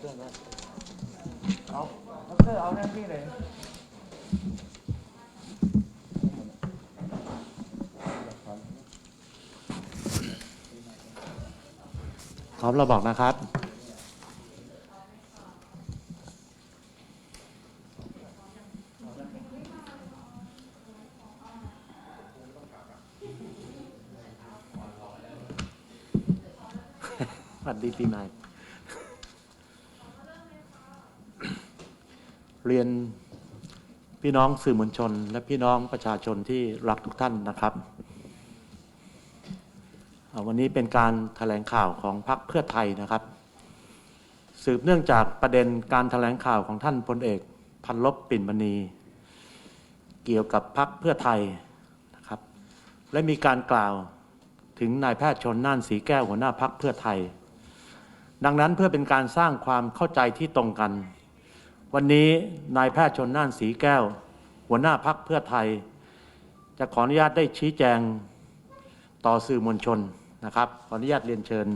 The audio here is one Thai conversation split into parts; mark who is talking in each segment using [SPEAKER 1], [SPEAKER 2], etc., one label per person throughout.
[SPEAKER 1] รับเรื่องนะเอาดรเอาเรื่องที่เลยพร้อมเราบอกนะครับ สวัสดีปีใหม่ เรียนพี่น้องสื่อมวลชน และพี่น้องประชาชนที่รักทุกท่านนะครับ วันนี้เป็นการถแถลงข่าวของพรรคเพื่อไทยนะครับ สืบเนื่องจากประเด็นการถแถลงข่าวของท่านพลเอกพันลบปิ่นมณี เกี่ยวกับพรรคเพื่อไทยนะครับ และมีการกล่าวถึงนายแพทย์ชนน่านสีแก้วหัวหน้าพรรคเพื่อไทย ดังนั้นเพื่อเป็นการสร้างความเข้าใจที่ตรงกัน วันนี้นายแพทย์ชนน่านสีแก้ว หัวหน้าพักเพื่อไทย จะขออนุญาตได้ชี้แจงต่อสื่อมวลชนนะครับ ขออนุญาตเรียนเชิญ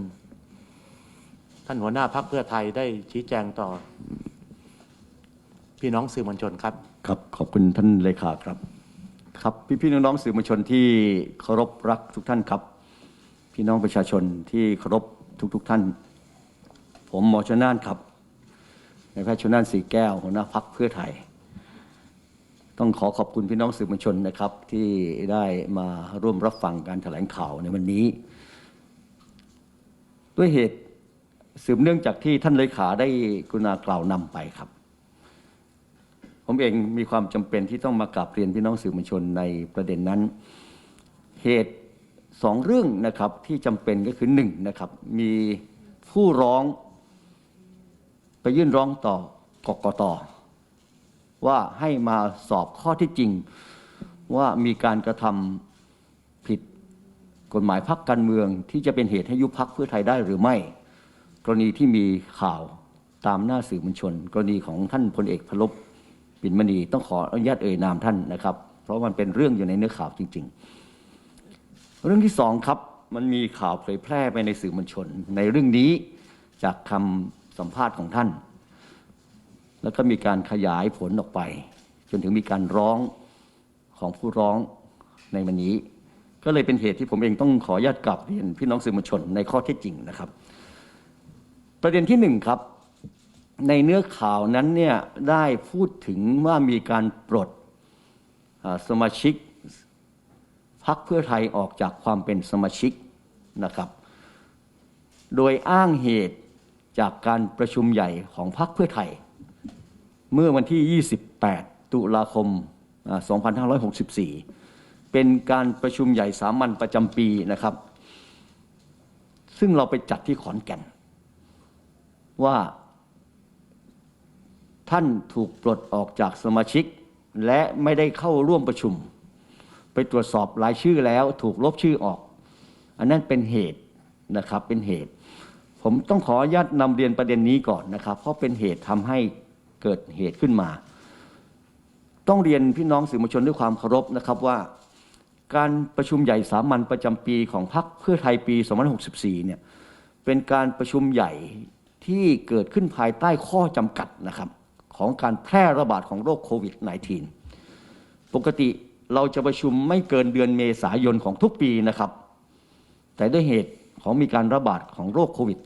[SPEAKER 1] ท่านหัวหน้าพักเพื่อไทยได้ชี้แจงต่อ พี่น้องสื่อมวลชนครับ
[SPEAKER 2] ครับขอบคุณท่านเลขาครับ ครับพี่พี่ๆน้องๆสื่อมวลชนที่เคารพรักทุกท่านครับ พี่น้องประชาชนที่เคารพทุกๆทท่าน ผมหมอชนน่านครับ นายแพทย์ชนน่านสีแก้วหัวหน้าพักเพื่อไทย ต้องขอขอบคุณพี่น้องสื่อมวลชนนะครับ ที่ได้มาร่วมรับฟังการแถลงข่าวในวันนี้ ด้วยเหตุสืบเนื่องจากที่ท่านเลขาได้กรุณากล่าวนำไปครับ ผมเองมีความจำเป็นที่ต้องมากราบเรียนพี่น้องสื่อมวลชนในประเด็นนั้น เหตุสองเรื่องนะครับที่จำเป็นก็คือหนึ่งนะครับ มีผู้ร้อง ไปยื่นร้องต่อกกตว่าให้มาสอบข้อที่จริง ว่ามีการกระทำผิดกฎหมายพักการเมืองที่จะเป็นเหตุให้ยุบพักเพื่อไทยได้หรือไม่ กรณีที่มีข่าวตามหน้าสื่อมวลชน กรณีของท่านพลเอกพลบปิ่นมณีต้องขออนุญาตเอ่ยนามท่านนะครับ เพราะมันเป็นเรื่องอยู่ในเนื้อข่าวจริง ๆ เรื่องที่สองครับมันมีข่าวเผยแพร่ไปในสื่อมวลชน ในเรื่องนี้จากคำ สัมภาษณ์ของท่าน แล้วก็มีการขยายผลออกไป จนถึงมีการร้องของผู้ร้องในวันนี้ ก็เลยเป็นเหตุที่ผมเองต้องขออนุญาตกลับเรียนพี่น้องสื่อมวลชนในข้อเท็จจริงนะครับ ประเด็นที่หนึ่งครับ ในเนื้อข่าวนั้นเนี่ยได้พูดถึงว่ามีการปลดสมาชิกพักเพื่อไทยออกจากความเป็นสมาชิกนะครับ โดยอ้างเหตุ จากการประชุมใหญ่ของพักเพื่อไทย เมื่อวันที่ 28 ตุลาคม 2564 เป็นการประชุมใหญ่สามัญประจำปีนะครับ ซึ่งเราไปจัดที่ขอนแก่น ว่าท่านถูกปลดออกจากสมาชิก และไม่ได้เข้าร่วมประชุม ไปตรวจสอบรายชื่อแล้วถูกลบชื่อออก อันนั้นเป็นเหตุนะครับเป็นเหตุ ผมต้องขออนุญาตนำเรียนประเด็นนี้ก่อนนะครับ เพราะเป็นเหตุทำให้เกิดเหตุขึ้นมา ต้องเรียนพี่น้องสื่อมวลชนด้วยความเคารพนะครับว่า การประชุมใหญ่สามัญประจำปีของพรรคเพื่อไทยปี2564เนี่ยเป็นการประชุมใหญ่ที่เกิดขึ้นภายใต้ข้อจำกัดนะครับของการแพร่ระบาดของโรคโควิด -19 ปกติเราจะประชุมไม่เกินเดือนเมษายนของทุกปีนะครับ แต่ด้วยเหตุของมีการระบาดของโรคโควิด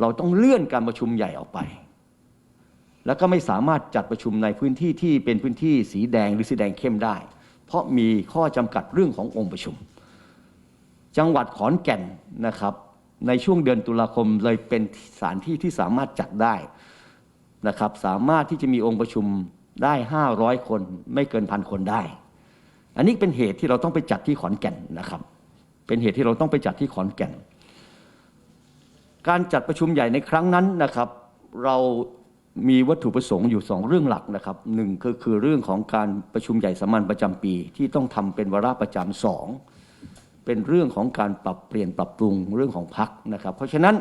[SPEAKER 2] เราต้องเลื่อนการประชุมใหญ่ออกไป แล้วก็ไม่สามารถจัดประชุมในพื้นที่ที่เป็นพื้นที่สีแดงหรือสีแดงเข้มได้ เพราะมีข้อจำกัดเรื่องขององค์ประชุม จังหวัดขอนแก่นนะครับ ในช่วงเดือนตุลาคมเลยเป็นสถานที่ที่สามารถจัดได้นะครับ สามารถที่จะมีองค์ประชุมได้ 500 คนไม่เกินพันคนได้ อันนี้เป็นเหตุที่เราต้องไปจัดที่ขอนแก่นนะครับ เป็นเหตุที่เราต้องไปจัดที่ขอนแก่น การจัดประชุมใหญ่ในครั้งนั้นนะครับ เรามีวัตถุประสงค์อยู่สองเรื่องหลักนะครับหนึ่งก็คือเรื่องของการประชุมใหญ่สามัญประจำปี ที่ต้องทำเป็นวาระประจำสองเป็นเรื่องของการปรับเปลี่ยนปรับปรุงเรื่องของพักนะครับ เพราะฉะนั้น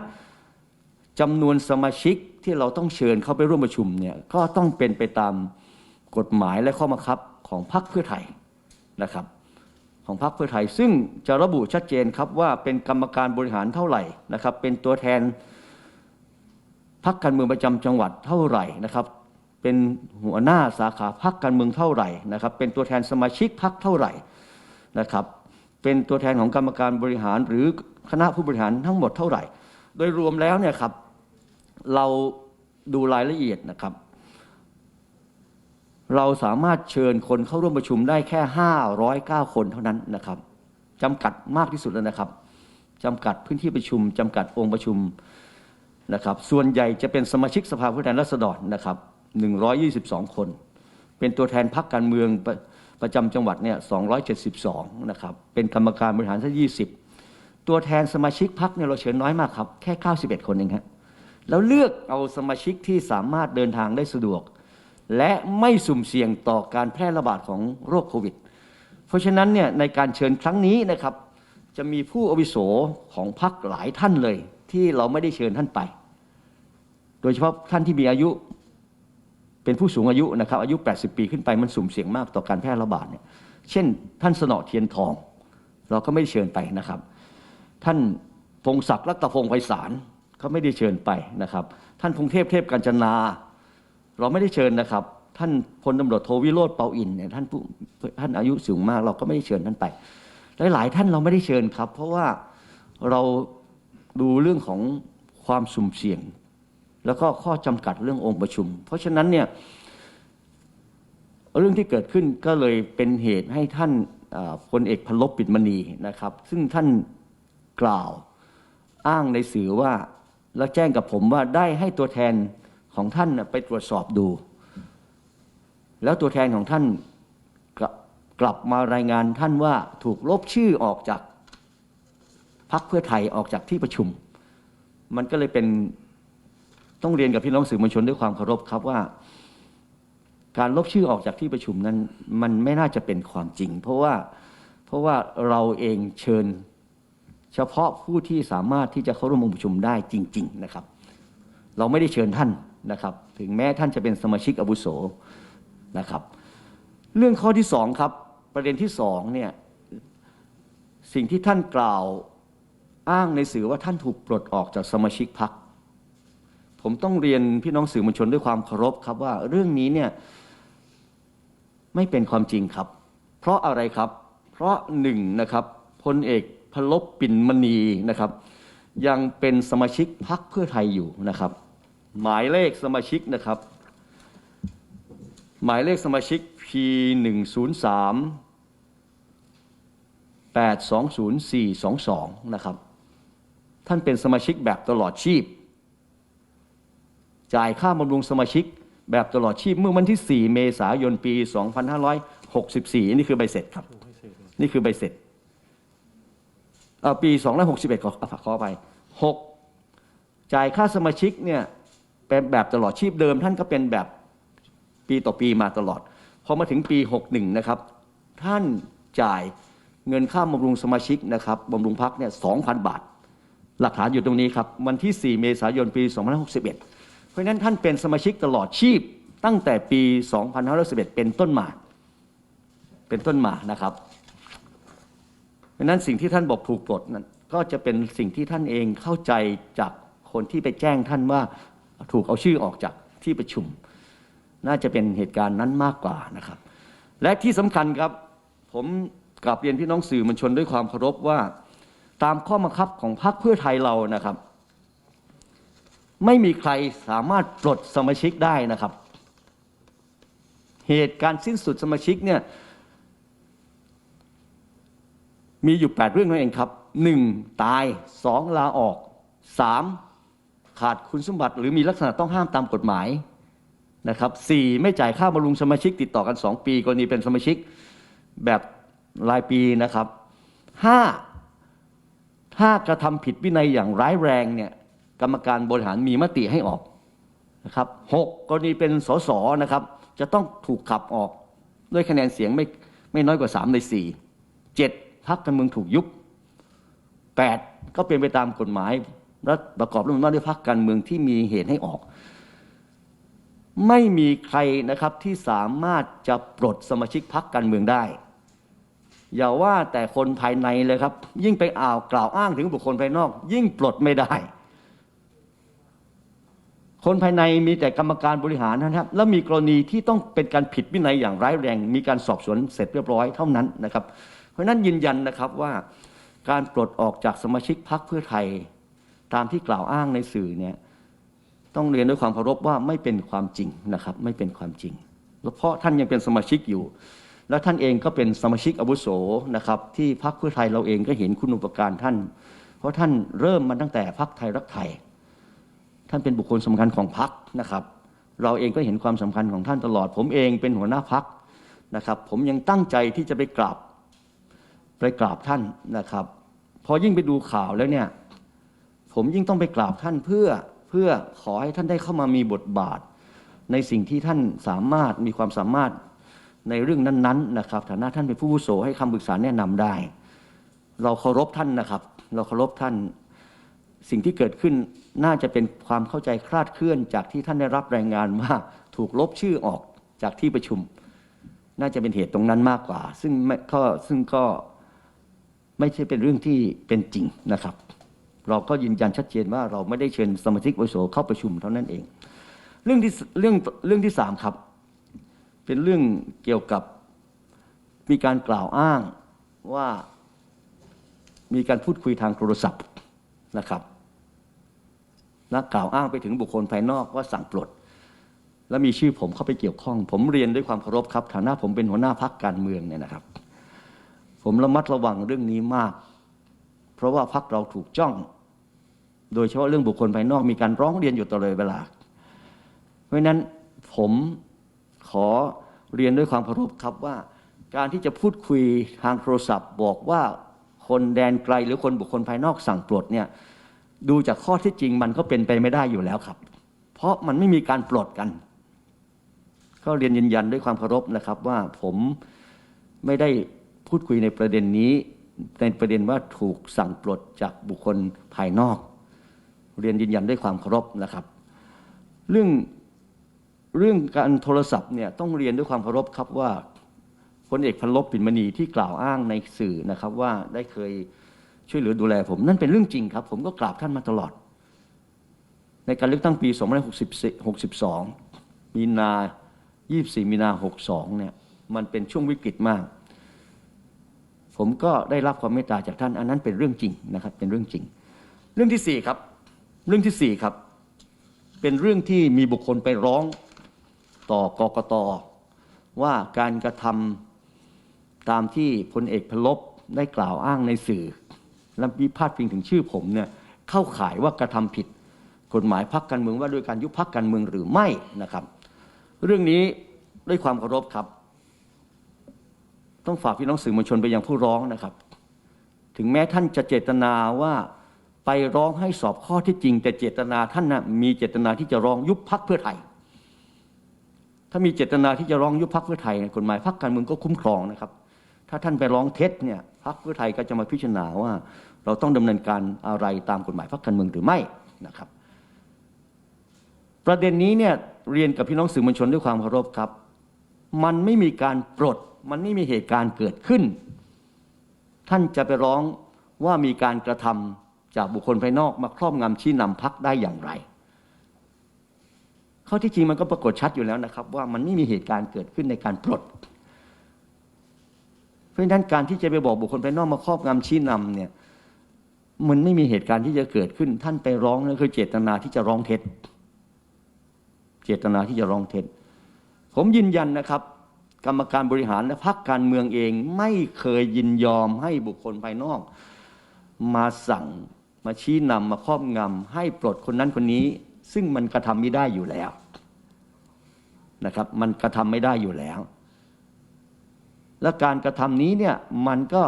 [SPEAKER 2] จำนวนสมาชิกที่เราต้องเชิญเข้าไปร่วมประชุมเนี่ยก็ต้องเป็นไปตามกฎหมายและข้อบังคับของพรรคเพื่อไทยนะครับ ของพรรคเพื่อไทย ซึ่งจะระบุชัดเจนครับว่าเป็นกรรมการบริหารเท่าไหร่นะครับ เป็นตัวแทนพักการเมืองประจำจังหวัดเท่าไหร่นะครับ เป็นหัวหน้าสาขาพักการเมืองเท่าไหร่นะครับ เป็นตัวแทนสมาชิกพักเท่าไหร่นะครับ เป็นตัวแทนของกรรมการบริหารหรือคณะผู้บริหารทั้งหมดเท่าไหร่ โดยรวมแล้วเนี่ยครับเราดูรายละเอียดนะครับ เราสามารถเชิญคนเข้าร่วมประชุมได้แค่ 509 คนเท่านั้นนะครับจำกัดมากที่สุดแล้วนะครับจำกัดพื้นที่ประชุมจำกัดองค์ประชุมนะครับ ส่วนใหญ่จะเป็นสมาชิกสภาผู้แทนราษฎรนะครับ 122 คน เป็นตัวแทนพรรคการเมืองประประจำจังหวัดเนี่ย 272 นะครับ เป็นกรรมการบริหารสัก20 ตัวแทนสมาชิกพรรคเนี่ยเราเชิญน้อยมากครับ แค่ 91 คนเองครับแล้วเลือกเอาสมาชิกที่สามารถเดินทางได้สะดวก และไม่สุ่มเสี่ยงต่อการแพร่ระบาดของโรคโควิด เพราะฉะนั้นเนี่ยในการเชิญครั้งนี้นะครับ จะมีผู้อวุโสของพรรคหลายท่านเลย ที่เราไม่ได้เชิญท่านไป โดยเฉพาะท่านที่มีอายุเป็นผู้สูงอายุนะครับอายุ 80 ปีขึ้นไปมันสุ่มเสี่ยงมากต่อการแพร่ระบาดเนี่ยเช่น ท่านสนอเทียนทอง เราก็ไม่ได้เชิญไปนะครับ ท่านพงศักดิ์รัตพงศ์ไพศาลก็ไม่ได้เชิญไปนะครับ ท่านพงเทพเทพกัญจนา เราไม่ได้เชิญนะครับ ท่านพลตำรวจโทวิโรธเปาอินเนี่ยท่านผู้ท่านอายุสูงมาก เราก็ไม่ได้เชิญท่านไปหลายๆท่านเราไม่ได้เชิญครับ เพราะว่าเราดูเรื่องของความสุ่มเสี่ยง แล้วก็ข้อจำกัดเรื่ององค์ประชุม เพราะฉะนั้นเนี่ยเรื่องที่เกิดขึ้นก็เลยเป็นเหตุให้ท่านพลเอกพลบปิดมณีนะครับ ซึ่งท่านกล่าวอ้างในสื่อว่าแล้วแจ้งกับผมว่าได้ให้ตัวแทน ของท่านไปตรวจสอบดู แล้วตัวแทนของท่านกลับกลับมารายงานท่านว่าถูกลบชื่อออกจากพักเพื่อไทยออกจากที่ประชุม มันก็เลยเป็นต้องเรียนกับพี่น้องสื่อมวลชนด้วยความเคารพครับว่า การลบชื่อออกจากที่ประชุมนั้นมันไม่น่าจะเป็นความจริง เพราะว่าเพราะว่าเราเองเชิญเฉพาะผู้ที่สามารถที่จะเข้าร่วมองค์ประชุมได้จริง ๆ นะครับ เราไม่ได้เชิญท่าน นะครับ ถึงแม้ท่านจะเป็นสมาชิกอาวุโสนะครับ เรื่องข้อที่สองครับ ประเด็นที่สองเนี่ยสิ่งที่ท่านกล่าวอ้างในสื่อว่าท่านถูกปลดออกจากสมาชิกพรรคผมต้องเรียนพี่น้องสื่อมวลชนด้วยความเคารพครับว่าเรื่องนี้เนี่ยไม่เป็นความจริงครับ เพราะอะไรครับ เพราะหนึ่งนะครับพลเอกพลบปิ่นมณีนะครับ ยังเป็นสมาชิกพรรคเพื่อไทยอยู่นะครับ หมายเลขสมาชิกนะครับ หมายเลขสมาชิก P 1 0 3 8 2 0 4 2 2นะครับ ท่านเป็นสมาชิกแบบตลอดชีพ จ่ายค่าบำรุงสมาชิกแบบตลอดชีพเมื่อวันที่ 4 เมษายนปี 2564 นี่คือใบเสร็จครับ นี่คือใบเสร็จเอ่อปี261 ขอขอไป 6 จ่ายค่าสมาชิกเนี่ย เป็นแบบตลอดชีพเดิม ท่านก็เป็นแบบปีต่อปีมาตลอดพอมาถึงปี 61 นะครับ ท่านจ่ายเงินค่าบำรุงสมาชิกนะครับบำรุงพักเนี่ย 2,000 บาท หลักฐานอยู่ตรงนี้ครับ วันที่ 4 เมษายนปี 2561 เพราะฉะนั้นท่านเป็นสมาชิกตลอดชีพตั้งแต่ปี 2511 เป็นต้นมา เป็นต้นมานะครับ เพราะฉะนั้นสิ่งที่ท่านบอกถูกปลดนั้นก็จะเป็นสิ่งที่ท่านเองเข้าใจจากคนที่ไปแจ้งท่านว่า ถูกเอาชื่อออกจากที่ประชุม น่าจะเป็นเหตุการณ์นั้นมากกว่านะครับ และที่สำคัญครับ ผมกลับเรียนพี่น้องสื่อมวลชนด้วยความเคารพว่าตามข้อบังคับของพรรคเพื่อไทยเรานะครับ ไม่มีใครสามารถปลดสมาชิกได้นะครับ เหตุการณ์สิ้นสุดสมาชิกเนี่ยมีอยู่ 8 เรื่องนั่นเองครับ 1. ตาย 2. ลาออก 3. ขาดคุณสมบัติ หรือมีลักษณะต้องห้ามตามกฎหมายนะครับ 4. ไม่จ่ายค่าบำรุงสมาชิกติดต่อกัน 2 ปีกรณีเป็นสมาชิกแบบรายปีนะครับ 5. ถ้ากระทำผิดวินัยอย่างร้ายแรงเนี่ยกรรมการบริหารมีมติให้ออกนะครับหกกรณีเป็นสสนะครับ จะต้องถูกขับออกด้วยคะแนนเสียงไม่ไม่น้อยกว่า 3 ใน 4 7พักการเมืองถูกยุบ 8 ก็เป็นไปตามกฎหมาย และประกอบร่วมว่าด้วยพักการเมืองที่มีเหตุให้ออก ไม่มีใครนะครับที่สามารถจะปลดสมาชิกพักการเมืองได้ อย่าว่าแต่คนภายในเลยครับ ยิ่งไปอ่าวกล่าวอ้างถึงบุคคลภายนอก ยิ่งปลดไม่ได้ คนภายในมีแต่กรรมการบริหารนะครับ แล้วมีกรณีที่ต้องเป็นการผิดวินัยอย่างร้ายแรง มีการสอบสวนเสร็จเรียบร้อยเท่านั้นนะครับ เพราะฉะนั้นยืนยันนะครับว่าการปลดออกจากสมาชิกพรรคเพื่อไทย ตามที่กล่าวอ้างในสื่อเนี่ยต้องเรียนด้วยความเคารพว่าไม่เป็นความจริงนะครับ ไม่เป็นความจริงแล้วเพราะท่านยังเป็นสมาชิกอยู่ และท่านเองก็เป็นสมาชิกอาวุโสนะครับที่พรรคเพื่อไทยเราเองก็เห็นคุณอุปการท่าน เพราะท่านเริ่มมาตั้งแต่พรรคไทยรักไทย ท่านเป็นบุคคลสำคัญของพรรคนะครับ เราเองก็เห็นความสำคัญของท่านตลอด ผมเองเป็นหัวหน้าพรรคนะครับ ผมยังตั้งใจที่จะไปกราบไปกราบท่านนะครับ พอยิ่งไปดูข่าวแล้วเนี่ย ผมยิ่งต้องไปกราบท่านเพื่อเพื่อขอให้ท่านได้เข้ามามีบทบาท ในสิ่งที่ท่านสามารถมีความสามารถในเรื่องนั้นๆนะครับฐานะท่านเป็นผู้วุโสให้คำปรึกษาแนะนำได้ เราเคารพท่านนะครับ เราเคารพท่านสิ่งที่เกิดขึ้นน่าจะเป็นความเข้าใจคลาดเคลื่อน จากที่ท่านได้รับรายงานว่าถูกลบชื่อออกจากที่ประชุม น่าจะเป็นเหตุตรงนั้นมากกว่า ซึ่งไม่ก็ซึ่งก็ไม่ใช่เป็นเรื่องที่เป็นจริงนะครับ เราก็ยืนยันชัดเจนว่าเราไม่ได้เชิญสมาชิกวิโสเข้าประชุมเท่านั้นเอง เรื่องที่เรื่องเรื่องที่สามครับ เป็นเรื่องเกี่ยวกับมีการกล่าวอ้างว่ามีการพูดคุยทางโทรศัพท์นะครับและกล่าวอ้างไปถึงบุคคลภายนอกว่าสั่งปลด และมีชื่อผมเข้าไปเกี่ยวข้อง ผมเรียนด้วยความเคารพครับฐานะผมเป็นหัวหน้าพักการเมืองเนี่ยนะครับ ผมระมัดระวังเรื่องนี้มาก เพราะว่าพักเราถูกจ้อง โดยเฉพาะเรื่องบุคคลภายนอกมีการร้องเรียนอยู่ตลอดเวลา เพราะนั้นผมขอเรียนด้วยความเคารพครับว่า การที่จะพูดคุยทางโทรศัพท์บอกว่าคนแดนไกลหรือคนบุคคลภายนอกสั่งปลดเนี่ยดูจากข้อที่จริงมันก็เป็นไปไม่ได้อยู่แล้วครับ เพราะมันไม่มีการปลดกัน ก็เรียนยืนยันด้วยความเคารพนะครับว่าผมไม่ได้พูดคุยในประเด็นนี้ในประเด็นว่าถูกสั่งปลดจากบุคคลภายนอก เรียนยืนยันด้วยความเคารพนะครับ เรื่องเรื่องการโทรศัพท์เนี่ยต้องเรียนด้วยความเคารพครับว่าพลเอกพันลบปิ่นมณีที่กล่าวอ้างในสื่อนะครับ ว่าได้เคยช่วยเหลือดูแลผมนั่นเป็นเรื่องจริงครับ ผมก็กราบท่านมาตลอด ในการเลือกตั้งปี 2562 มีนา 24 มีนา 62 เนี่ยมันเป็นช่วงวิกฤตมาก ผมก็ได้รับความเมตตาจากท่านอันนั้นเป็นเรื่องจริงนะครับ เป็นเรื่องจริง เรื่องที่สี่ครับ เรื่องที่สี่ครับ เป็นเรื่องที่มีบุคคลไปร้องต่อกกตว่าการกระทำตามที่พลเอกพลบได้กล่าวอ้างในสื่อ และวิพาดพิงถึงชื่อผมเนี่ยเข้าข่ายว่ากระทำผิดกฎหมายพักการเมืองว่าด้วยการยุบพักการเมืองหรือไม่นะครับ เรื่องนี้ด้วยความเคารพครับ ต้องฝากพี่น้องสื่อมวลชนไปยังผู้ร้องนะครับ ถึงแม้ท่านจะเจตนาว่า ไปร้องให้สอบข้อที่จริง แต่เจตนาท่านนะมีเจตนาที่จะร้องยุบพักเพื่อไทย ถ้ามีเจตนาที่จะร้องยุบพักเพื่อไทยเนี่ยกฎหมายพักการเมืองก็คุ้มครองนะครับ ถ้าท่านไปร้องเท็จเนี่ยพักเพื่อไทยก็จะมาพิจารณาว่า เราต้องดำเนินการอะไรตามกฎหมายพักการเมืองหรือไม่นะครับ ประเด็นนี้เนี่ยเรียนกับพี่น้องสื่อมวลชนด้วยความเคารพครับ มันไม่มีการปลด มันไม่มีเหตุการณ์เกิดขึ้น ท่านจะไปร้องว่ามีการกระทำ จากบุคคลภายนอกมาครอบงำชี้นำพักได้อย่างไร ข้อที่จริงมันก็ปรากฏชัดอยู่แล้วนะครับ ว่ามันไม่มีเหตุการณ์เกิดขึ้นในการปลด เพราะฉะนั้นการที่จะไปบอกบุคคลภายนอกมาครอบงำชี้นำเนี่ยมันไม่มีเหตุการณ์ที่จะเกิดขึ้น ท่านไปร้องนั่นคือเจตนาที่จะร้องเท็จ เจตนาที่จะร้องเท็จ ผมยืนยันนะครับ กรรมการบริหารและพรรคการเมืองเอง ไม่เคยยินยอมให้บุคคลภายนอก มาสั่ง มาชี้นำมาครอบงำให้ปลดคนนั้นคนนี้ ซึ่งมันกระทำไม่ได้อยู่แล้วนะครับ มันกระทำไม่ได้อยู่แล้ว และการกระทำนี้เนี่ยมันก็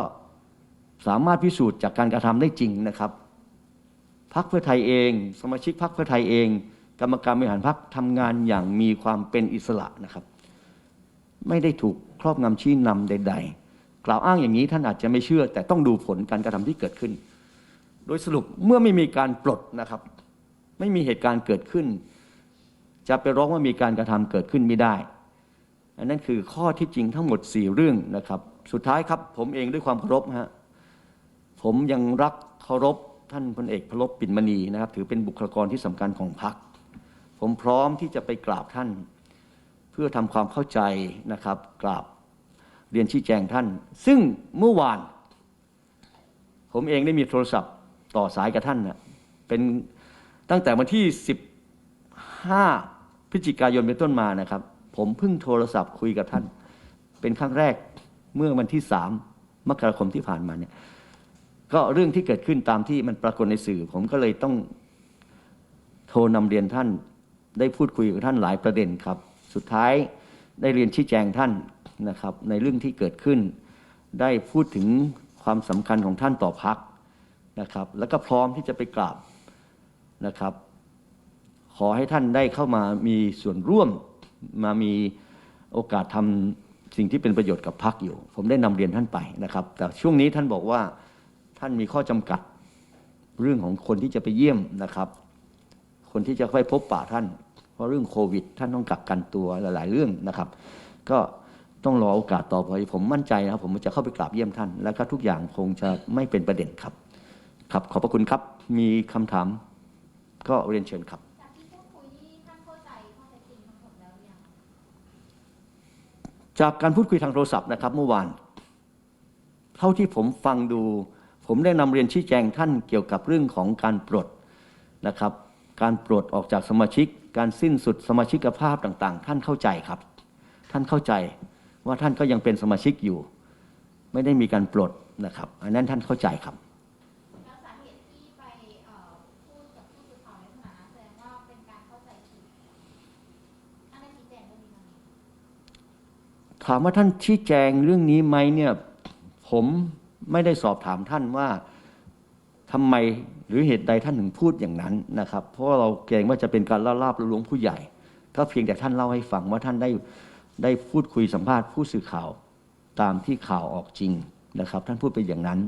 [SPEAKER 2] สามารถพิสูจน์จากการกระทำได้จริงนะครับพักเพื่อไทยเอง สมาชิกพักเพื่อไทยเอง กรรมการบริหารพักทำงานอย่างมีความเป็นอิสระนะครับ ไม่ได้ถูกครอบงำชี้นำใด ๆ กล่าวอ้างอย่างนี้ท่านอาจจะไม่เชื่อ แต่ต้องดูผลการกระทำที่เกิดขึ้น โดยสรุปเมื่อไม่มีการปลดนะครับ ไม่มีเหตุการณ์เกิดขึ้น จะไปร้องว่ามีการกระทำเกิดขึ้นไม่ได้ อันนั้นคือข้อที่จริงทั้งหมด 4 เรื่องนะครับ สุดท้ายครับผมเองด้วยความเคารพฮะผมยังรักเคารพท่านพลเอกพลบปิ่นมณีนะครับ ถือเป็นบุคลากรที่สำคัญของพรรคผมพร้อมที่จะไปกราบท่าน เพื่อทำความเข้าใจนะครับกราบเรียนชี้แจงท่าน ซึ่งเมื่อวาน ผมเองได้มีโทรศัพท์ ต่อสายกับท่านนะเป็นตั้งแต่วันที่ 15 พฤศจิกายนเป็นต้นมานะครับ ผมเพิ่งโทรศัพท์คุยกับท่าน เป็นครั้งแรกเมื่อวันที่ 3 มกราคมที่ผ่านมาเนี่ยก็เรื่องที่เกิดขึ้นตามที่มันปรากฏในสื่อ ผมก็เลยต้องโทรนำเรียนท่านได้พูดคุยกับท่านหลายประเด็นครับ สุดท้ายได้เรียนชี้แจงท่านนะครับ ในเรื่องที่เกิดขึ้น ได้พูดถึงความสำคัญของท่านต่อพัก นะครับ แล้วก็พร้อมที่จะไปกราบนะครับ ขอให้ท่านได้เข้ามามีส่วนร่วมมามีโอกาสทำสิ่งที่เป็นประโยชน์กับพักอยู่ ผมได้นำเรียนท่านไปนะครับ แต่ช่วงนี้ท่านบอกว่าท่านมีข้อจำกัดเรื่องของคนที่จะไปเยี่ยมนะครับ คนที่จะไปพบป่าท่าน เพราะเรื่องโควิด ท่านต้องกักกันตัวหลาย ๆ เรื่องนะครับ ก็ต้องรอโอกาสต่อไปผมมั่นใจนะครับ ผมจะเข้าไปกราบเยี่ยมท่าน แล้วก็ทุกอย่างคงจะไม่เป็นประเด็นครับ ครับขอบพระคุณครับมีคำถามก็เรียนเชิญครับ
[SPEAKER 3] จากที่พูดคุยนี่ท่านเข้าใจข้อเท็จจริงทั้งหมดแล้วหรือยัง
[SPEAKER 2] จากการพูดคุยทางโทรศัพท์นะครับ เมื่อวาน เท่าที่ผมฟังดู ผมได้นำเรียนชี้แจงท่านเกี่ยวกับเรื่องของการปลดนะครับ การปลดออกจากสมาชิก การสิ้นสุดสมาชิกภาพต่าง ๆ ท่านเข้าใจครับ ท่านเข้าใจว่าท่านก็ยังเป็นสมาชิกอยู่ ไม่ได้มีการปลดนะครับ อันนั้นท่านเข้าใจครับ
[SPEAKER 3] แล้วสาเหตุที่ไปเอ่อพูดกับผู้สื่อข่าวในขณะนั้นแสดงว่าเป็นการเข้าใจผิดท่านได้ชี้แจงเรื่องนี้ไหม
[SPEAKER 2] ถามว่าท่านชี้แจงเรื่องนี้ไหมเนี่ยผมไม่ได้สอบถามท่านว่าทำไมหรือเหตุใดท่านถึงพูดอย่างนั้นนะครับ เพราะเราเกรงว่าจะเป็นการล่าลาบลวงผู้ใหญ่ ก็เพียงแต่ท่านเล่าให้ฟังว่าท่านได้ได้พูดคุยสัมภาษณ์ผู้สื่อข่าวตามที่ข่าวออกจริงนะครับ ท่านพูดไปอย่างนั้น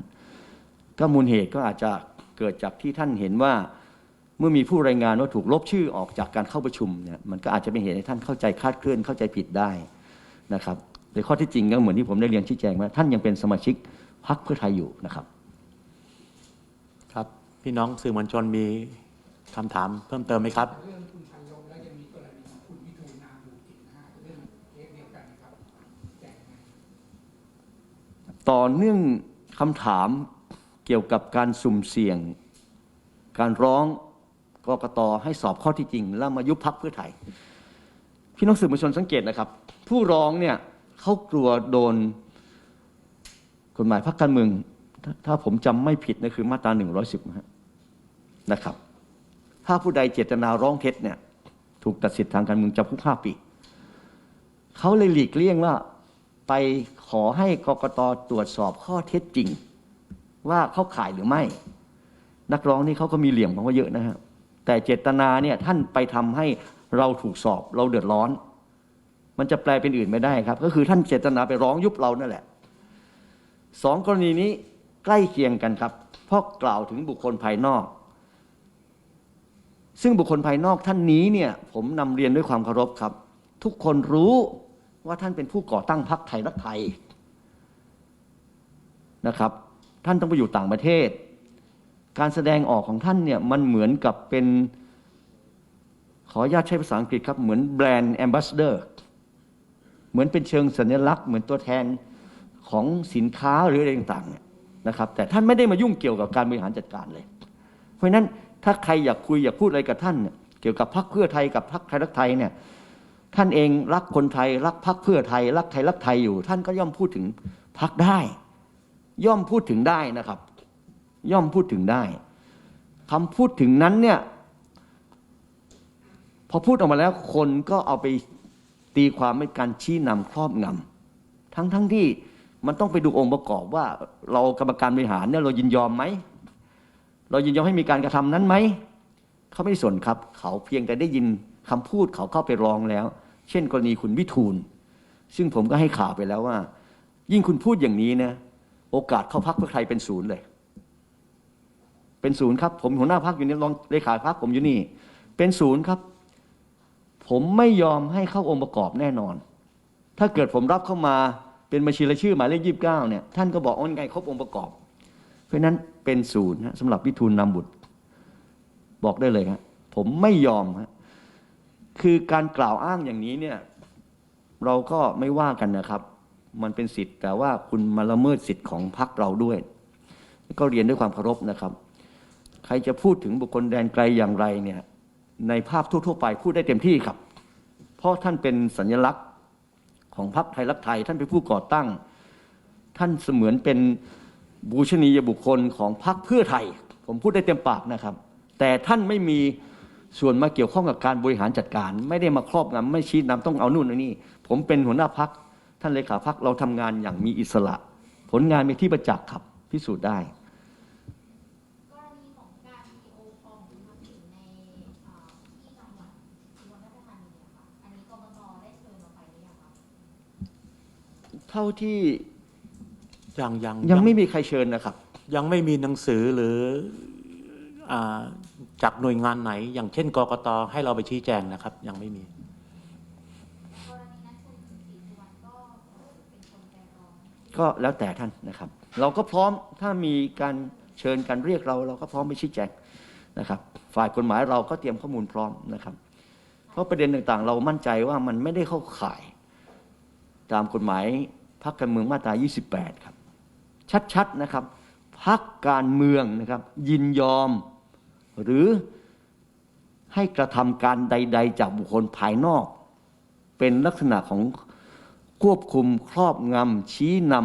[SPEAKER 2] ก็มูลเหตุก็อาจจะเกิดจากที่ท่านเห็นว่าเมื่อมีผู้รายงานว่าถูกลบชื่อออกจากการเข้าประชุมเนี่ยมันก็อาจจะเป็นเหตุให้ท่านเข้าใจคลาดเคลื่อนเข้าใจผิดได้นะครับ ในข้อที่จริงก็เหมือนที่ผมได้เรียนชี้แจงว่าท่านยังเป็นสมาชิกพรรคเพื่อไทยอยู่นะครับ
[SPEAKER 1] ครับ พี่น้องสื่อมวลชนมีคำถามเพิ่มเติมไหมครับ
[SPEAKER 4] เรื่องคุณพันลงแล้วยังมีกรณีของคุณวิทูลนามบุตรอีกนะฮะเรื่องเคสเดียวกันนะครับแจ้งให้
[SPEAKER 2] ต่อเนื่องคำถามเกี่ยวกับการสุ่มเสี่ยง การร้องกกตให้สอบข้อที่จริง แล้วมายุบพักเพื่อไทย พี่น้องสื่อมวลชนสังเกตนะครับ ผู้ร้องเนี่ย เขากลัวโดนกฎหมายพรรคการเมือง ถ้าผมจำไม่ผิดนะคือมาตราหนึ่งร้อยสิบนะครับ ถ้าผู้ใดเจตนาร้องเท็จเนี่ยถูกตัดสิทธิ์ทางการเมืองจำคุกห้าปี เขาเลยหลีกเลี่ยงว่าไปขอให้กกตตรวจสอบข้อเท็จจริง ว่าเขาขายหรือไม่ นักร้องนี่เขาก็มีเหลี่ยมของเขาเยอะนะฮะแต่เจตนาเนี่ยท่านไปทำให้เราถูกสอบเราเดือดร้อน มันจะแปลเป็นอื่นไม่ได้ครับ ก็คือท่านเจตนาไปร้องยุบเรานั่นแหละสองกรณีนี้ใกล้เคียงกันครับเพราะกล่าวถึงบุคคลภายนอก ซึ่งบุคคลภายนอกท่านนี้เนี่ยผมนำเรียนด้วยความเคารพครับ ทุกคนรู้ว่าท่านเป็นผู้ก่อตั้งพรรคไทยรักไทยนะครับ ท่านต้องไปอยู่ต่างประเทศ การแสดงออกของท่านเนี่ยมันเหมือนกับเป็น ขออนุญาตใช้ภาษาอังกฤษครับ เหมือนแบรนด์แอมบ s สเดอร์ เหมือนเป็นเชิงสัญลักษณ์เหมือนตัวแทนของสินค้าหรืออะไรต่างๆเนี่ยนะครับ แต่ท่านไม่ได้มายุ่งเกี่ยวกับการบริหารจัดการเลย เพราะฉะนั้นถ้าใครอยากคุยอยากพูดอะไรกับท่านเนี่ยเกี่ยวกับพรรคเพื่อไทยกับพรรคไทยรักไทยเนี่ยท่านเองรักคนไทย รักพรรคเพื่อไทย รักไทยรักไทยอยู่ ท่านก็ย่อมพูดถึงพรรคได้ ย่อมพูดถึงได้นะครับ ย่อมพูดถึงได้คำพูดถึงนั้นเนี่ยพอพูดออกมาแล้วคนก็เอาไป ตีความเป็นการชี้นำครอบงำทั้งทั้งที่มันต้องไปดูองค์ประกอบว่า เรากรรมการบริหารเนี่ยเรายินยอมไหมเรายินยอมให้มีการกระทำนั้นไหมเขาไม่ได้สนครับ เขาเพียงแต่ได้ยินคำพูดเขาเข้าไปร้องแล้ว เช่น กรณีคุณวิทูล ซึ่งผมก็ให้ข่าวไปแล้วว่า ยิ่งคุณพูดอย่างนี้นะโอกาสเข้าพักเพื่อไทยเป็นศูนย์เลย เป็นศูนย์ครับ ผมหัวหน้าพักอยู่นี่รองเลขาพักผมอยู่นี่ เป็นศูนย์ครับ ผมไม่ยอมให้เข้าองค์ประกอบแน่นอน ถ้าเกิดผมรับเข้ามาเป็นบัญชีรายชื่อหมายเลขยี่สิบเก้าเนี่ยท่านก็บอกว่าไงครบองค์ประกอบ เพราะนั้นเป็นศูนย์สำหรับวิทูลนำบุตร บอกได้เลยครับผมไม่ยอมฮะคือการกล่าวอ้างอย่างนี้เนี่ยเราก็ไม่ว่ากันนะครับ มันเป็นสิทธิ์ แต่ว่าคุณมาละเมิดสิทธิ์ของพรรคเราด้วย ก็เรียนด้วยความเคารพนะครับ ใครจะพูดถึงบุคคลแดนไกลอย่างไรเนี่ย ในภาพทั่วๆไปพูดได้เต็มที่ครับ เพราะท่านเป็นสัญลักษณ์ของพรรคไทยรักไทย ท่านเป็นผู้ก่อตั้ง ท่านเสมือนเป็นบูชนียบุคคลของพรรคเพื่อไทย ผมพูดได้เต็มปากนะครับ แต่ท่านไม่มีส่วนมาเกี่ยวข้องกับการบริหารจัดการ ไม่ได้มาครอบงำไม่ชี้นำต้องเอานู่นเอานี่ ผมเป็นหัวหน้าพักท่านเลขาพักเราทำงานอย่างมีอิสระ ผลงานมีที่ประจักษ์ครับพิสูจน์ได้
[SPEAKER 3] กรณีของการวิดีโอคอลของคุณทักษิณในเอ่อที่จังหวัดอุบลราชธานีอะค่ะ อันนี้กรกตได้เชิญเราไปหรือยังคะ
[SPEAKER 2] เท่าที่
[SPEAKER 1] ยังยัง
[SPEAKER 2] ยังไม่มีใครเชิญนะครับ
[SPEAKER 1] ยังไม่มีหนังสือหรืออาจากหน่วยงานไหน อย่างเช่นกกตให้เราไปชี้แจงนะครับ ยังไม่มี
[SPEAKER 3] กรณีนั้นคุณศรีสุวรรณก็เป็นคนไปร้อง
[SPEAKER 2] ก็แล้วแต่ท่านนะครับ เราก็พร้อมถ้ามีการเชิญการเรียกเรา เราก็พร้อมไปชี้แจงนะครับ ฝ่ายกฎหมายเราก็เตรียมข้อมูลพร้อมนะครับ เพราะประเด็นต่างๆ เรามั่นใจว่ามันไม่ได้เข้าข่าย ตามกฎหมาย พักการเมืองมาตรา 28 ครับ ชัดๆนะครับพักการเมืองนะครับยินยอม หรือให้กระทำการใด ๆ จากบุคคลภายนอก เป็นลักษณะของควบคุมครอบงำชี้น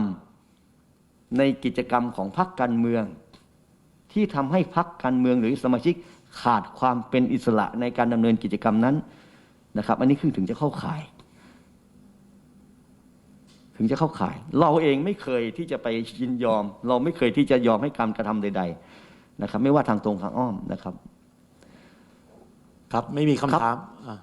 [SPEAKER 2] ำในกิจกรรมของพรรคการเมือง ที่ทำให้พรรคการเมืองหรือสมาชิกขาดความเป็นอิสระในการดำเนินกิจกรรมนั้นนะครับ อันนี้คือถึงจะเข้าข่าย ถึงจะเข้าข่าย เราเองไม่เคยที่จะไปยินยอม เราไม่เคยที่จะยอมให้การกระทำใด ๆ นะครับ ไม่ว่าทางตรงทางอ้อมนะครับ
[SPEAKER 1] ครับไม่มีคำถามอะ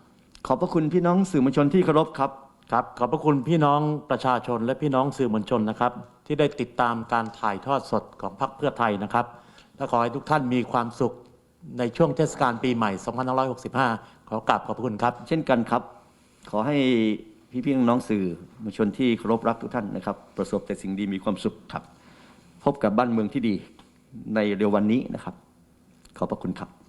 [SPEAKER 2] ขอบพระคุณพี่น้องสื่อมวลชนที่เคารพครับ
[SPEAKER 1] ครับ ขอบพระคุณพี่น้องประชาชนและพี่น้องสื่อมวลชนนะครับ ที่ได้ติดตามการถ่ายทอดสดของพรรคเพื่อไทยนะครับและขอให้ทุกท่านมีความสุขในช่วงเทศกาลปีใหม่ 2565 ขอกราบขอบพระคุณครับ
[SPEAKER 2] เช่นกันครับ ขอให้ พี่ๆน้องๆสื่อมวลชนที่เคารพรักทุกท่านนะครับ ประสบแต่สิ่งดีมีความสุขครับ พบกับบ้านเมืองที่ดีในเร็ววันนี้นะครับ ขอบพระคุณครับ